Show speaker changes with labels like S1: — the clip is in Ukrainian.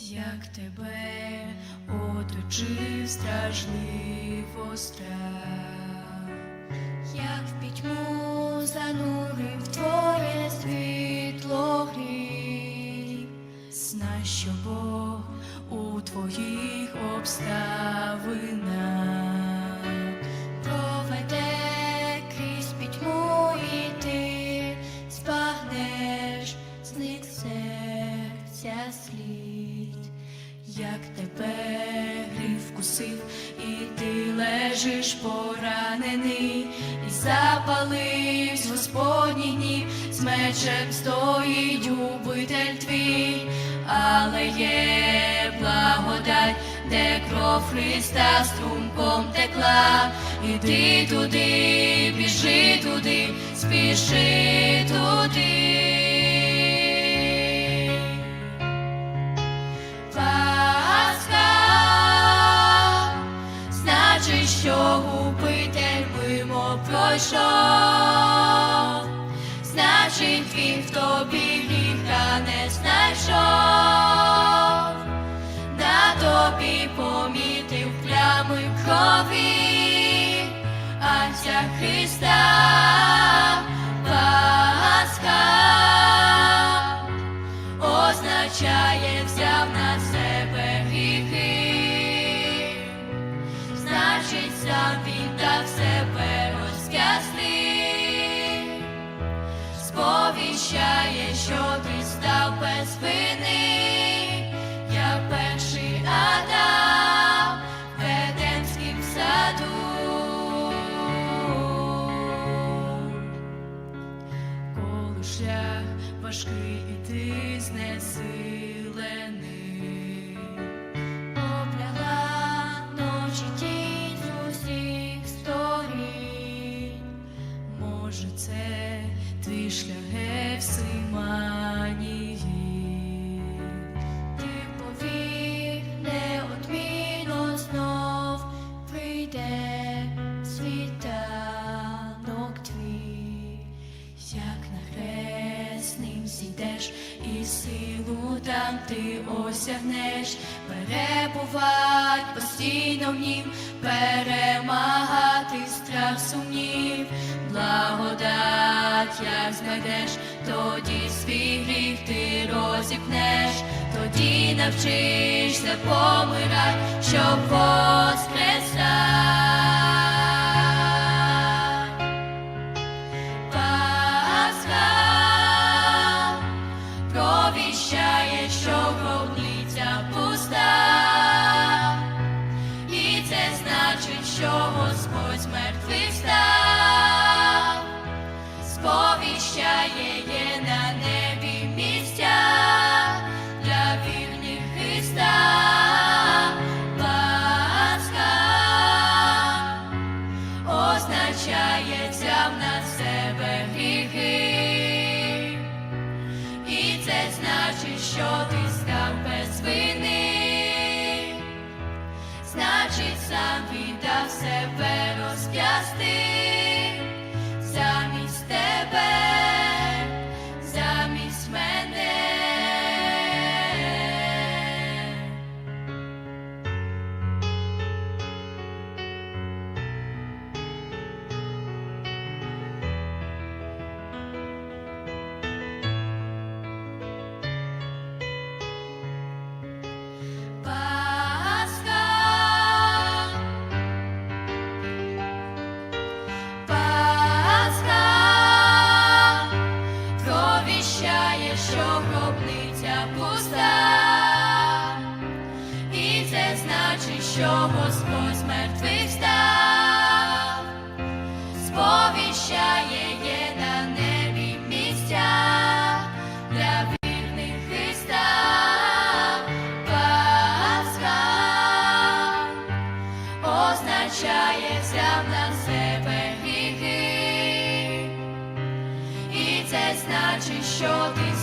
S1: як тебе оточив стражливо страх, як в пітьму занурив твоє світло гріх, Знай, що Бог у твоїх обставинах. Проведе крізь пітьму і ти збагнеш з них серця слід, як тебе грів вкусив, і ти лежиш поранений, і запаливсь Господній гнів, з мечем стоїть губитель твій, але є благодать, де кров Христа струмком текла, іди туди, біжи туди, спіши туди. Пройшов, значить, він в тобі гріха не знайшов, на тобі помітив плями крові, а ця Христа Пасха означає взяв на себе без перший Адам в саду. коли шлях важкий і ти знесилений, може, це твій шлях Гефсиманії. І силу там ти осягнеш, перебувать постійно в нім, перемагати страх сумнів, благодать, як знайдеш, тоді свій гріх ти розіпнеш, тоді навчишся помирать, щоб провіщає, що гробниця пуста, і це значить, що Господь з що Господь з мертвих став, сповіщає є на небі місця для вірних Христа. Пасха означає взяв на себе гріхи, і це значить, що ти